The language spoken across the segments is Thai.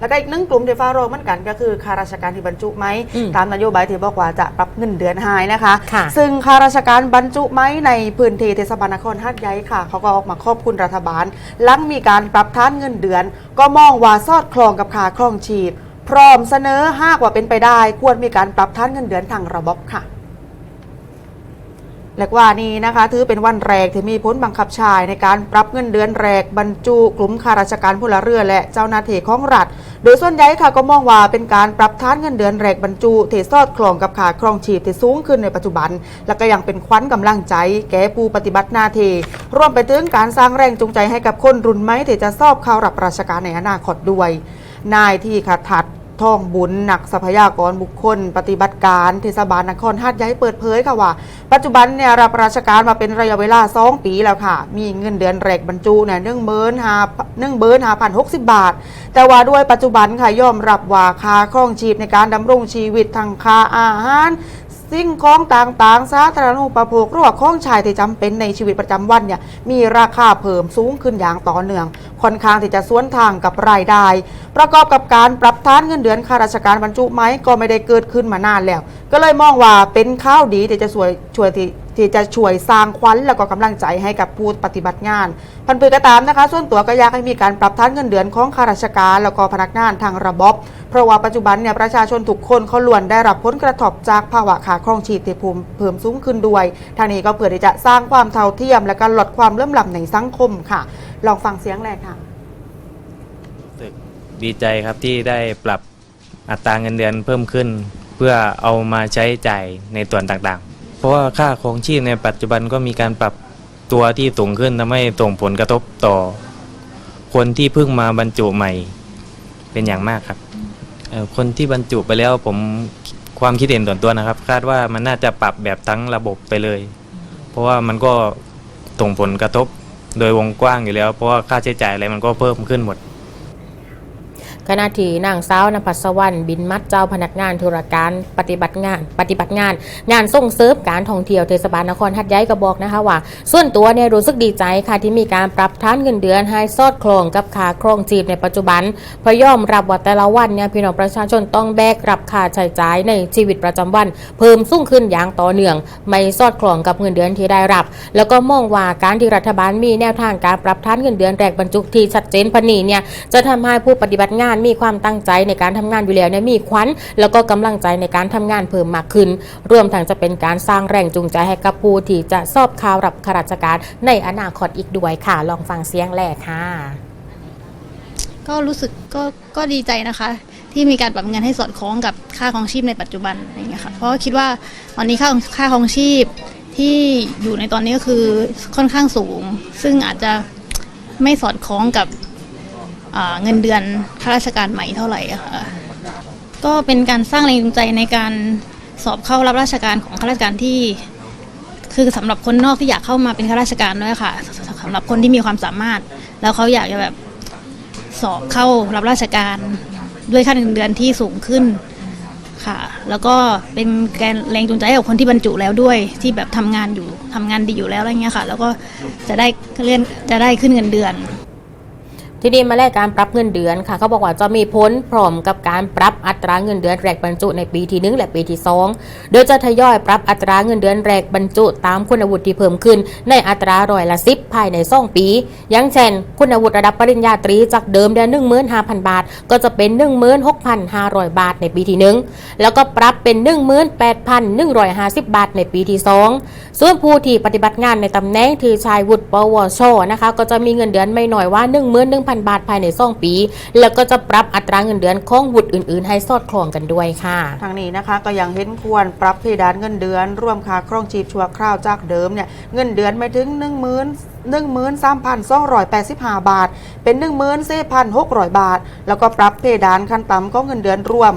แล้วก็อีกหนึ่งกลุ่มที่ฟ้าโรงเหมือนกันก็คือข้าราชการที่บรรจุไหมอืมตามนโยบายที่บอกว่าจะปรับเงินเดือนหายนะคะค่ะซึ่งข้าราชการบรรจุไหมในพื้นที่เทศบาลนครหาดใหญ่ค่ะเขาก็ออกมาขอบคุณรัฐบาลหลังมีการปรับฐานเงินเดือน ก็มองว่าสอดคล้องกับค่าครองชีพ พร้อมเสนอหากว่าเป็นไปได้ ควรมีการปรับฐานเงินเดือนทางระบบค่ะ และว่านี้นะคะ ถือเป็นวันแรกที่มีผลบังคับใช้ในการปรับเงินเดือนแรกบรรจุกลุ่มข้าราชการพลเรือและเจ้าหน้าที่ของรัฐ โดยส่วนใหญ่ค่ะก็มองว่าเป็นการปรับฐานเงินเดือนแรกบรรจุเทสอดคลองกับขาครองชีพที่สูงขึ้นในปัจจุบัน และก็ยังเป็นขวัญกำลังใจ แก่ผู้ปฏิบัติหน้าที่รวมไปถึงการสร้างแรงจูงใจให้กับคนรุ่นใหม่ที่จะสอบเข้ารับราชการในอนาคตด้วยนายที่ขัดถัด ท่องบุญหนักทรัพยากรบุคคล ปฏิบัติการเทศบาลนครหาดใหญ่เปิดเผยค่ะว่า ปัจจุบันเนี่ยรับราชการมาเป็นระยะเวลา 2 ปีแล้วค่ะ มีเงินเดือนแรกบรรจุเนี่ยหนึ่งเบิร์นหาหนึ่งเบิร์นหาพันหกสิบบาท แต่ว่าด้วยปัจจุบันค่ะยอมรับว่าค่าครองชีพในการดำรงชีวิตทางค่าอาหารสิ่งของต่างๆ สาธารณูปโภคหรือว่าของใช้ที่จำเป็นในชีวิตประจำวันเนี่ยมีราคาเพิ่มสูงขึ้นอย่างต่อเนื่อง ค่อนข้างที่จะสวนทางกับรายได้ ประกอบกับการปรับฐานเงินเดือนข้าราชการบรรจุไหมก็ไม่ได้เกิดขึ้นมานานแล้ว ก็เลยมองว่าเป็นข้าวดีที่จะช่วยช่วยที่ที่จะช่วยสร้างขวัญแล้วก็กำลังใจให้กับผู้ปฏิบัติงาน พันปือก็ตามนะคะ ส่วนตัวก็อยากให้มีการปรับฐานเงินเดือนของข้าราชการแล้วก็พนักงานทางระบบเพราะว่าปัจจุบันเนี่ยประชาชนทุกคนเขาล้วนได้รับผลกระทบจากภาวะขาครองชีพที่ภูมิเพิ่มสูงขึ้นด้วย ทางนี้ก็เพื่อที่จะสร้างความเท่าเทียม และก็ลดความเลื่อมล้ำในสังคมค่ะ ลองฟังเสียงแรกค่ะตึกดีใจครับที่ได้ปรับอัตราเงินเดือนเพิ่มขึ้น เพื่อเอามาใช้จ่ายในส่วนต่างๆ เพราะว่าค่าครองชีพในปัจจุบันก็มีการปรับตัวที่สูงขึ้นทำให้ส่งผลกระทบต่อ คนที่เพิ่งมาบรรจุใหม่เป็นอย่างมากครับเอ่อคนที่บรรจุไปแล้วผมความคิดเห็นส่วนตัวนะครับ คาดว่ามันน่าจะปรับแบบทั้งระบบไปเลย เพราะว่ามันก็ส่งผลกระทบ โดยวงกว้างอยู่แล้ว เพราะว่าค่าใช้จ่ายอะไรมันก็เพิ่มขึ้นหมด ขณะที่นางสาวนภัสวรรณบินมัดเจ้าพนักงานธุรการปฏิบัติงาน ปฏิบัติงาน งานส่งเสริมการท่องเที่ยวเทศบาลนครหัดใหญ่ก็บอกนะคะว่า ส่วนตัวเนี่ยรู้สึกดีใจค่ะที่มีการปรับฐานเงินเดือนให้สอดคล้องกับค่าครองชีพในปัจจุบันเพราะยอมรับว่าแต่ละวันเนี่ยพี่น้องประชาชนต้องแบกรับค่าใช้จ่ายในชีวิตประจำวัน เพิ่มสูงขึ้นอย่างต่อเนื่องไม่สอดคล้องกับเงินเดือนที่ได้รับ แล้วก็มองว่าการที่รัฐบาลมีแนวทางการปรับฐานเงินเดือนแรกบรรจุที่ชัดเจนพนีเนี่ยจะทำให้ผู้ปฏิบัติงานมีความตั้งใจในการทำงานอยู่แล้วเนี่ยมีขวัญแล้วก็กำลังใจในการทำงานเพิ่มมากขึ้น รวมทั้งจะเป็นการสร้างแรงจูงใจให้กับผู้ที่จะสอบข่าวรับข้าราชการในอนาคตอีกด้วยค่ะ ลองฟังเสียงแรกค่ะ ก็รู้สึกก็ก็ดีใจนะคะ ที่มีการปรับเงินให้สอดคล้องกับค่าครองชีพในปัจจุบันอะไรอย่างเงี้ยค่ะเพราะคิดว่าตอนนี้ค่าค่าครองชีพที่อยู่ในตอนนี้ก็คือค่อนข้างสูง ซึ่งอาจจะไม่สอดคล้องกับ เงินเดือนข้าราชการใหม่เท่าไหร่ค่ะก็เป็นการสร้างแรงจูงใจในการสอบเข้ารับราชการของข้าราชการที่คือสำหรับคนนอกที่อยากเข้ามาเป็นข้าราชการด้วยค่ะสำหรับคนที่มีความสามารถ แล้วเขาอยากจะแบบสอบเข้ารับราชการด้วยค่าเงินเดือนที่สูงขึ้นค่ะ แล้วก็เป็นแรงแรงจูงใจให้กับคนที่บรรจุแล้วด้วยที่แบบทำงานอยู่ทำงานดีอยู่แล้วอะไรเงี้ยค่ะ แล้วก็จะได้เลื่อนจะได้ขึ้นเงินเดือน ทีนี้มาแลกการปรับเงินเดือนค่ะเขาบอกว่าจะมีผลพร้อมกับการปรับอัตราเงินเดือนแรกบรรจุในปีที่หนึ่งและปีที่สองโดยจะทยอยปรับอัตราเงินเดือนแรกบรรจุ ตามคุณวุฒิที่เพิ่มขึ้น ในอัตราร้อยละสิบภายในสองปี อย่างเช่น คุณวุฒิระดับปริญญาตรีจากเดิมเดือนหนึ่งหมื่นห้าพันบาท ก็จะเป็นหนึ่งหมื่นหกพันห้าร้อยบาทในปีที่หนึ่งแล้วก็ปรับเป็นหนึ่งหมื่นแปดพันหนึ่งร้อยห้าสิบบาทในปีที่สองส่วนผู้ที่ปฏิบัติงานในตำแหน่งที่ชายวุฒิปวชนะคะ ก็จะมีเงินเดือนไม่น้อยว่า1 1 0 0 0 บาทภายในสองปี แล้วก็จะปรับอัตราเงินเดือนของวุฒิอื่น ๆ ให้สอดคล้องกันด้วยค่ะทางนี้นะคะก็ยังเห็นควรปรับเพดานเงินเดือน ร่วมค่าครองชีพชั่วคราวจากเดิมเนี่ยเงินเดือนไม่ถึง1 1 13,285 บาท เป็น 14,600 บาท แล้วก็ปรับเพดานขั้นต่ำของเงินเดือนรวม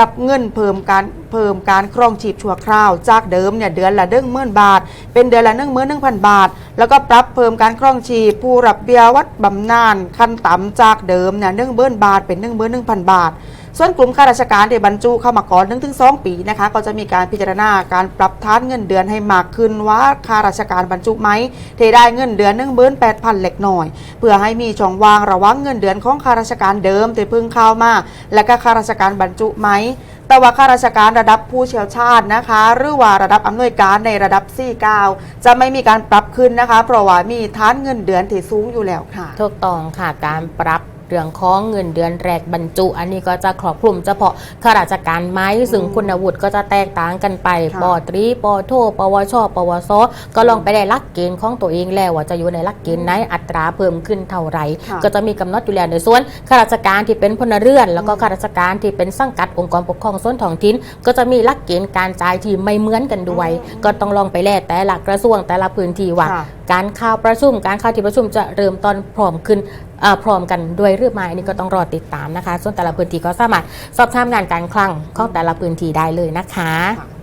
กับเงินเพิ่มการเพิ่มการครองชีพชั่วคราว จากเดิมเนี่ยเดือนละ1 0,000บาท เป็นเดือนละหนึ่งหมื่นหนึ่งพันบาท แล้วก็ปรับเพิ่มการครองชีพผู้รับเบี้ยวัดบำนาญขั้นต่ำจากเดิมเนี่ย1 0,000บาทเป็นหนึ่งหมื่นหนึ่งพันบาท ส่วนกลุ่มข้าราชการที่บรรจุเข้ามาก่อน1ถึง2ปีนะคะ ก็จะมีการพิจารณาการปรับฐานเงินเดือนให้มากขึ้นว่าข้าราชการบรรจุไหมเทได้เงินเดือน1 8 0 0 0เล็กหน้อย เพื่อให้มีช่องว่างระหว่างเงินเดือนของข้าราชการเดิมที่เพิ่งเข้ามา และก็ข้าราชการบรรจุไหมแต่ว่าข้าราชการระดับผู้เชี่ยวชาญนะคะ หรือว่าระดับอำนวยการในระดับ 49 จะไม่มีการปรับขึ้นนะคะ เพราะว่ามีฐานเงินเดือนที่สูงอยู่แล้วค่ะถูกต้องค่ะการปรับ เรื่องของเงินเดือนแรกบรรจุ อันนี้ก็จะครอบคลุมเฉพาะข้าราชการไหมซึ่งคุณวุฒิก็จะแตกต่างกันไปค่ะปอตรีปอโทปวชปวสก็ลองไปได้ลักเกณฑ์ของตัวเองแล้วว่าจะอยู่ในลักเกณฑ์ไหนอัตราเพิ่มขึ้นเท่าไหร่ค่ะก็จะมีกำหนดอยู่แล้วในส่วนข้าราชการที่เป็นพลเรือน แล้วก็ข้าราชการที่เป็นสังกัดองค์กรปกครองส่วนท้องถิ่นก็จะมีลักเกณฑ์การจ่ายที่ไม่เหมือนกันด้วย ก็ต้องลองไปแลแต่ละกระทรวงแต่ละพื้นที่ว่าค่ะ การข่าวประชุม การข่าวที่ประชุมจะเริ่มตอนพร้อมขึ้นพร้อมกันด้วยหรือไม่อันนี้ก็ต้องรอติดตามนะคะ ส่วนแต่ละพื้นที่ก็สามารถสอบถามงานการคลังของแต่ละพื้นที่ได้เลยนะคะคะ